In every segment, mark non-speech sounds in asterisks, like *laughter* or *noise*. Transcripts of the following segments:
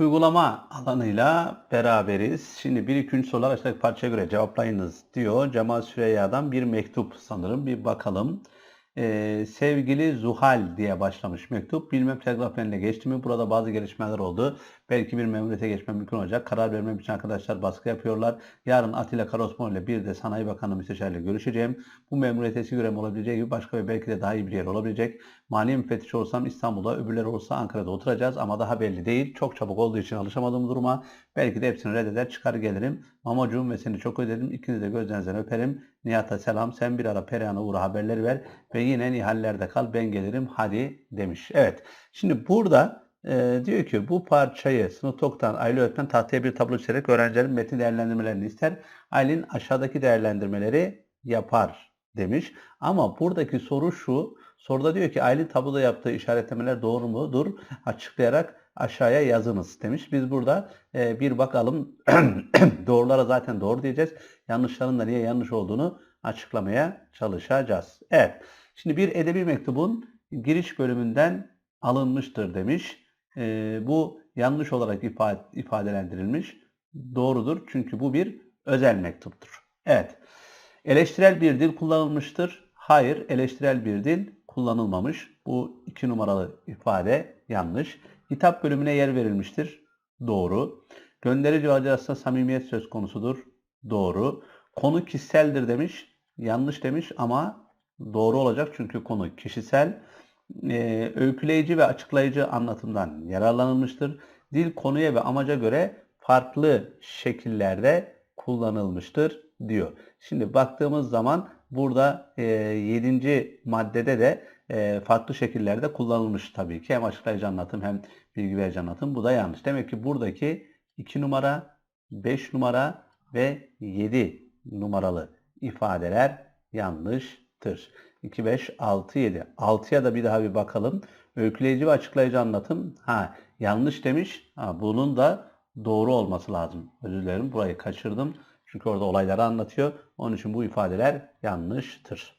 Uygulama alanıyla beraberiz. Şimdi bir iki üç sorular aşağıdaki parçaya göre cevaplayınız diyor. Cemal Süreyya'dan bir mektup sanırım. Bir bakalım. Ee, sevgili Zuhal diye başlamış mektup. Bilmem telegrafenle geçti mi? Burada bazı gelişmeler oldu. Belki bir memuriyete geçmem mümkün olacak. Karar vermem için arkadaşlar baskı yapıyorlar. Yarın Atilla Karosman ile bir de Sanayi Bakanı Müsteşarı ile görüşeceğim. Bu memuriyete göre olabileceği gibi başka ve belki de daha iyi bir yer olabilecek. Maliye müfettişi olsam İstanbul'da, öbürleri olsa Ankara'da oturacağız ama daha belli değil. Çok çabuk olduğu için alışamadığım duruma belki de hepsini reddeder çıkar gelirim. Mamocuğum ve seni çok ödedim. İkinizi de gözlerinizden öperim. Nihat'a selam. Sen bir ara Perihan'a uğra haberleri ver ve yine Nihaller'de kal ben gelirim hadi demiş. Evet. Şimdi burada e, diyor ki bu parçayı sınıf toktan Aile öğretmen tahtaya bir tablo çizerek öğrencilerin metin değerlendirmelerini ister. Aylin aşağıdaki değerlendirmeleri yapar demiş. Ama buradaki soru şu. Soruda diyor ki Aylin tabloda yaptığı işaretlemeler doğru mudur? Açıklayarak aşağıya yazınız demiş. Biz burada e, bir bakalım *clears throat* doğrulara zaten doğru diyeceğiz. Yanlışların da niye yanlış olduğunu açıklamaya çalışacağız. Evet. Şimdi bir edebi mektubun giriş bölümünden alınmıştır demiş. E, bu yanlış olarak ifade, ifadelendirilmiş. Doğrudur. Çünkü bu bir özel mektuptur. Evet. Eleştirel bir dil kullanılmıştır. Hayır, eleştirel bir dil kullanılmamış. Bu iki numaralı ifade yanlış. Hitap bölümüne yer verilmiştir. Doğru. Gönderici arasında samimiyet söz konusudur. Doğru. Konu kişiseldir demiş. Yanlış demiş ama doğru olacak çünkü konu kişisel. Ee, öyküleyici ve açıklayıcı anlatımdan yararlanılmıştır. Dil konuya ve amaca göre farklı şekillerde kullanılmıştır diyor. Şimdi baktığımız zaman burada e, 7. maddede de e, farklı şekillerde kullanılmış tabii ki. Hem açıklayıcı anlatım hem bilgi verici anlatım. Bu da yanlış. Demek ki buradaki 2 numara, 5 numara ve 7 numaralı ifadeler yanlıştır. 2, 5, 6, 7. 6'ya da bir daha bir bakalım. Öyküleyici ve açıklayıcı anlatım. Ha yanlış demiş. Ha, bunun da doğru olması lazım. Özür dilerim burayı kaçırdım. Çünkü orada olayları anlatıyor. Onun için bu ifadeler yanlıştır.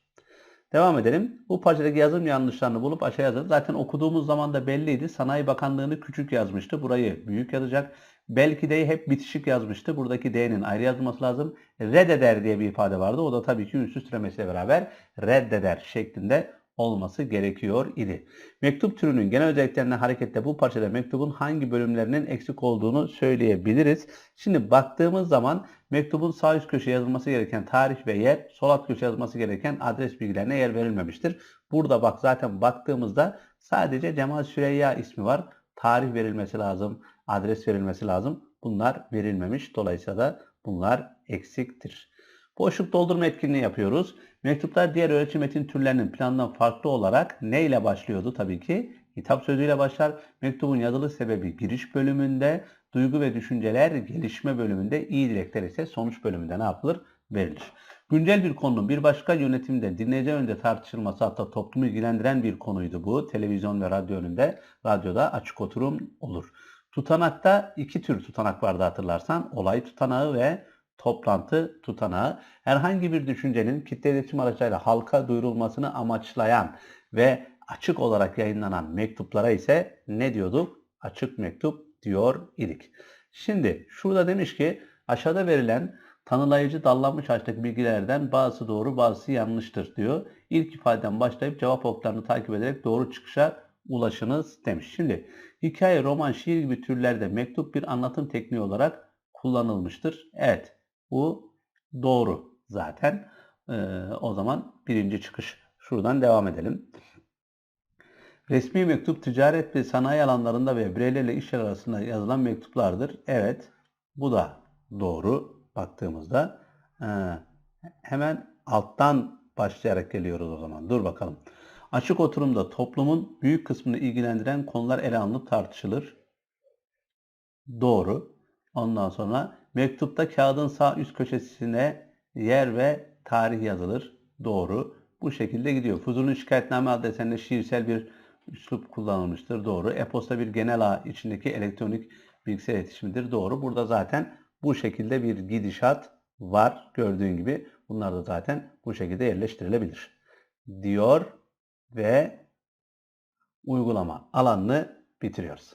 Devam edelim. Bu parçadaki yazım yanlışlarını bulup aşağı yazalım. Zaten okuduğumuz zaman da belliydi. Sanayi Bakanlığı'nı küçük yazmıştı. Burayı büyük yazacak. Belki D'yi hep bitişik yazmıştı. Buradaki D'nin ayrı yazılması lazım. Reddeder diye bir ifade vardı. O da tabii ki ünsüz türemesiyle beraber reddeder şeklinde olması gerekiyor idi. Mektup türünün genel özelliklerinden hareketle bu parçada mektubun hangi bölümlerinin eksik olduğunu söyleyebiliriz. Şimdi baktığımız zaman mektubun sağ üst köşeye yazılması gereken tarih ve yer, sol alt köşeye yazılması gereken adres bilgilerine yer verilmemiştir. Burada bak zaten baktığımızda sadece Cemal Süreyya ismi var. Tarih verilmesi lazım, adres verilmesi lazım. Bunlar verilmemiş. Dolayısıyla da bunlar eksiktir. Boşluk doldurma etkinliği yapıyoruz. Mektuplar diğer öğretici metin türlerinin planından farklı olarak ne ile başlıyordu tabii ki? Hitap sözüyle başlar. Mektubun yazılı sebebi giriş bölümünde, duygu ve düşünceler gelişme bölümünde, iyi dilekler ise sonuç bölümünde ne yapılır? Verilir. Güncel bir konunun bir başka yönetimde dinleyici önünde tartışılması hatta toplumu ilgilendiren bir konuydu bu. Televizyon ve radyo önünde, radyoda açık oturum olur. Tutanakta iki tür tutanak vardı hatırlarsan. Olay tutanağı ve toplantı tutanağı herhangi bir düşüncenin kitle iletişim araçlarıyla halka duyurulmasını amaçlayan ve açık olarak yayınlanan mektuplara ise ne diyorduk? Açık mektup diyor idik. Şimdi şurada demiş ki aşağıda verilen tanılayıcı dallanmış açtaki bilgilerden bazısı doğru bazısı yanlıştır diyor. İlk ifadeden başlayıp cevap oklarını takip ederek doğru çıkışa ulaşınız demiş. Şimdi hikaye, roman, şiir gibi türlerde mektup bir anlatım tekniği olarak kullanılmıştır. Evet bu doğru zaten. Ee, o zaman birinci çıkış. Şuradan devam edelim. Resmi mektup ticaret ve sanayi alanlarında ve bireylerle işler arasında yazılan mektuplardır. Evet bu da doğru baktığımızda. Ee, hemen alttan başlayarak geliyoruz o zaman. Dur bakalım. Açık oturumda toplumun büyük kısmını ilgilendiren konular ele alınıp tartışılır. Doğru. Ondan sonra mektupta kağıdın sağ üst köşesine yer ve tarih yazılır. Doğru. Bu şekilde gidiyor. Fuzuli şikayetname adlı eserinde şiirsel bir üslup kullanılmıştır. Doğru. E-posta bir genel ağ içindeki elektronik bilgisayar iletişimidir. Doğru. Burada zaten bu şekilde bir gidişat var. Gördüğün gibi bunlar da zaten bu şekilde yerleştirilebilir. Diyor ve uygulama alanını bitiriyoruz.